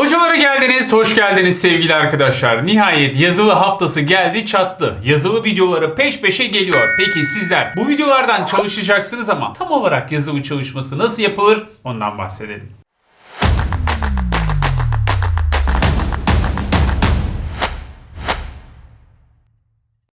Hocalara geldiniz, hoş geldiniz sevgili arkadaşlar. Nihayet yazılı haftası geldi çattı. Yazılı videoları peş peşe geliyor. Peki sizler bu videolardan çalışacaksınız ama tam olarak yazılı çalışması nasıl yapılır ondan bahsedelim.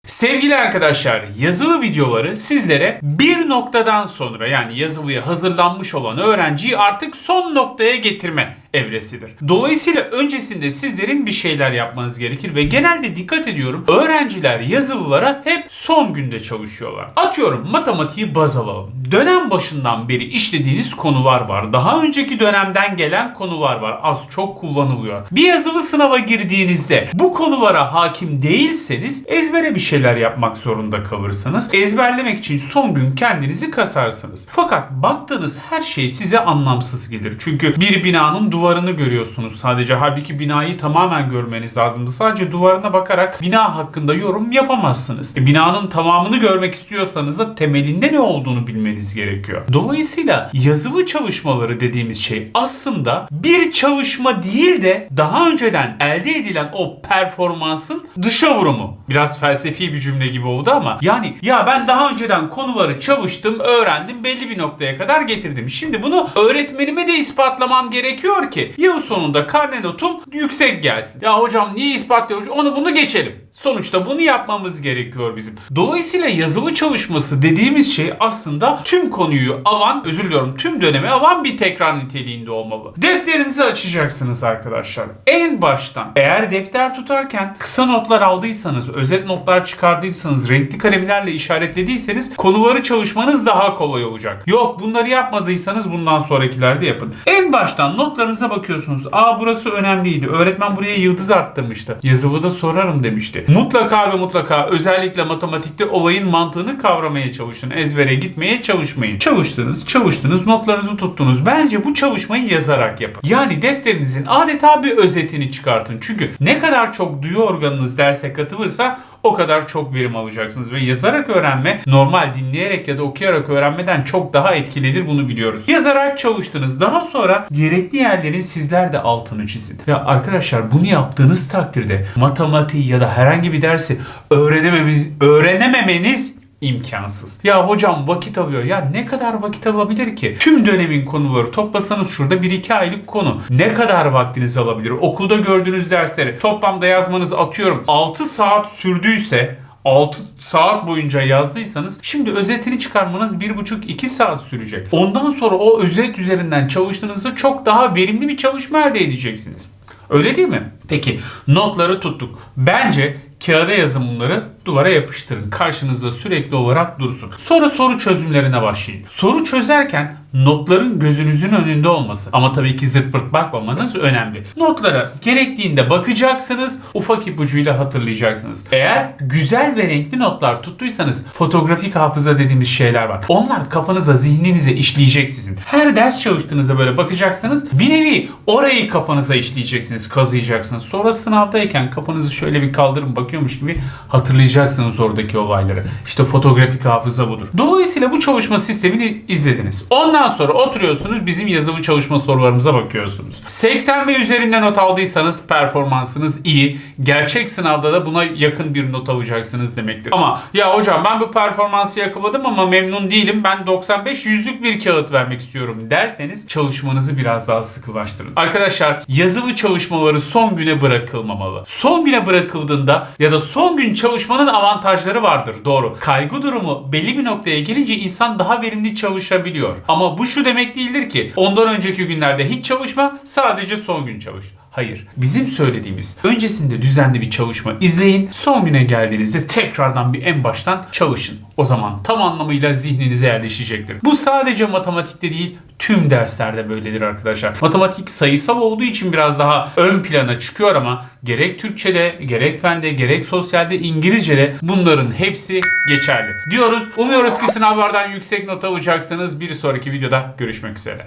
Sevgili arkadaşlar, yazılı videoları sizlere bir noktadan sonra yani yazılıya hazırlanmış olan öğrenciyi artık son noktaya getirme evresidir. Dolayısıyla öncesinde sizlerin bir şeyler yapmanız gerekir ve genelde dikkat ediyorum öğrenciler yazılılara hep son günde çalışıyorlar. Atıyorum matematiği baz alalım. Dönem başından beri işlediğiniz konular var. Daha önceki dönemden gelen konular var. Az çok kullanılıyor. Bir yazılı sınava girdiğinizde bu konulara hakim değilseniz ezbere bir şeyler yapmak zorunda kalırsınız. Ezberlemek için son gün kendinizi kasarsınız. Fakat baktığınız her şey size anlamsız gelir. Çünkü bir binanın duvarını görüyorsunuz sadece. Halbuki binayı tamamen görmeniz lazımdı. Sadece duvarına bakarak bina hakkında yorum yapamazsınız. E, binanın tamamını görmek istiyorsanız da temelinde ne olduğunu bilmeniz gerekiyor. Dolayısıyla yazılı çalışmaları dediğimiz şey aslında bir çalışma değil de daha önceden elde edilen o performansın dışa vurumu. Biraz felsefi bir cümle gibi oldu ama yani ya ben daha önceden konuları çalıştım, öğrendim, belli bir noktaya kadar getirdim. Şimdi bunu öğretmenime de ispatlamam gerekiyor ki yıl sonunda karne notum yüksek gelsin. Ya hocam niye ispatlıyoruz? Onu bunu geçelim. Sonuçta bunu yapmamız gerekiyor bizim. Dolayısıyla yazılı çalışması dediğimiz şey aslında tüm konuyu alan, özür diliyorum tüm dönemi alan bir tekrar niteliğinde olmalı. Defterinizi açacaksınız arkadaşlar. En baştan eğer defter tutarken kısa notlar aldıysanız, özet notlar çıkardıysanız, renkli kalemlerle işaretlediyseniz konuları çalışmanız daha kolay olacak. Yok bunları yapmadıysanız bundan sonrakilerde yapın. En baştan notlarınıza bakıyorsunuz. Aa burası önemliydi. Öğretmen buraya yıldız arttırmıştı. Yazılıda sorarım demişti. Mutlaka ve mutlaka özellikle matematikte olayın mantığını kavramaya çalışın. Ezbere gitmeye çalışmayın. Çalıştınız, çalıştınız, notlarınızı tuttunuz. Bence bu çalışmayı yazarak yapın. Yani defterinizin adeta bir özetini çıkartın. Çünkü ne kadar çok duyu organınız derse katılırsa o kadar çok verim alacaksınız. Ve yazarak öğrenme normal dinleyerek ya da okuyarak öğrenmeden çok daha etkilidir bunu biliyoruz. Yazarak çalıştınız. Daha sonra gerekli yerlerin sizler de altını çizin. Ya arkadaşlar bunu yaptığınız takdirde matematiği ya da herhangi bir dersi öğrenememiz, öğrenememeniz imkansız. Ya hocam vakit alıyor. Ya ne kadar vakit alabilir ki? Tüm dönemin konuları toplasanız şurada 1-2 aylık konu. Ne kadar vaktiniz alabilir? Okulda gördüğünüz dersleri toplamda yazmanız atıyorum 6 saat sürdüyse 6 saat boyunca yazdıysanız şimdi özetini çıkarmanız 1,5-2 saat sürecek. Ondan sonra o özet üzerinden çalıştığınızda çok daha verimli bir çalışma elde edeceksiniz. Öyle değil mi? Peki notları tuttuk. Bence kağıda yazın bunları duvara yapıştırın. Karşınızda sürekli olarak dursun. Sonra soru çözümlerine başlayın. Soru çözerken notların gözünüzün önünde olması. Ama tabii ki zırt pırt bakmamanız önemli. Notlara gerektiğinde bakacaksınız. Ufak ipucuyla hatırlayacaksınız. Eğer güzel ve renkli notlar tuttuysanız fotoğrafik hafıza dediğimiz şeyler var. Onlar kafanıza, zihninize işleyecek sizin. Her ders çalıştığınızda böyle bakacaksınız. Bir nevi orayı kafanıza işleyeceksiniz, kazıyacaksınız. Sonra sınavdayken kafanızı şöyle bir kaldırın bakıyormuş gibi hatırlayacaksınız oradaki olayları. İşte fotoğrafik hafıza budur. Dolayısıyla bu çalışma sistemini izlediniz. Ondan sonra oturuyorsunuz bizim yazılı çalışma sorularımıza bakıyorsunuz. 80 ve üzerinde not aldıysanız performansınız iyi. Gerçek sınavda da buna yakın bir not alacaksınız demektir. Ama ya hocam ben bu performansı yakaladım ama memnun değilim. Ben 95 yüzlük bir kağıt vermek istiyorum derseniz çalışmanızı biraz daha sıkılaştırın. Arkadaşlar yazılı çalışmaları son güne bırakılmamalı. Son güne bırakıldığında ya da son gün çalışmanın avantajları vardır. Doğru. Kaygı durumu belli bir noktaya gelince insan daha verimli çalışabiliyor. Ama bu şu demek değildir ki ondan önceki günlerde hiç çalışma sadece son gün çalış. Hayır. Bizim söylediğimiz öncesinde düzenli bir çalışma izleyin. Son güne geldiğinizde tekrardan bir en baştan çalışın. O zaman tam anlamıyla zihninize yerleşecektir. Bu sadece matematikte değil tüm derslerde böyledir arkadaşlar. Matematik sayısal olduğu için biraz daha ön plana çıkıyor ama gerek Türkçe'de, gerek fende, gerek sosyalde, İngilizce'de bunların hepsi geçerli. Diyoruz. Umuyoruz ki sınavlardan yüksek not alacaksınız. Bir sonraki videoda görüşmek üzere.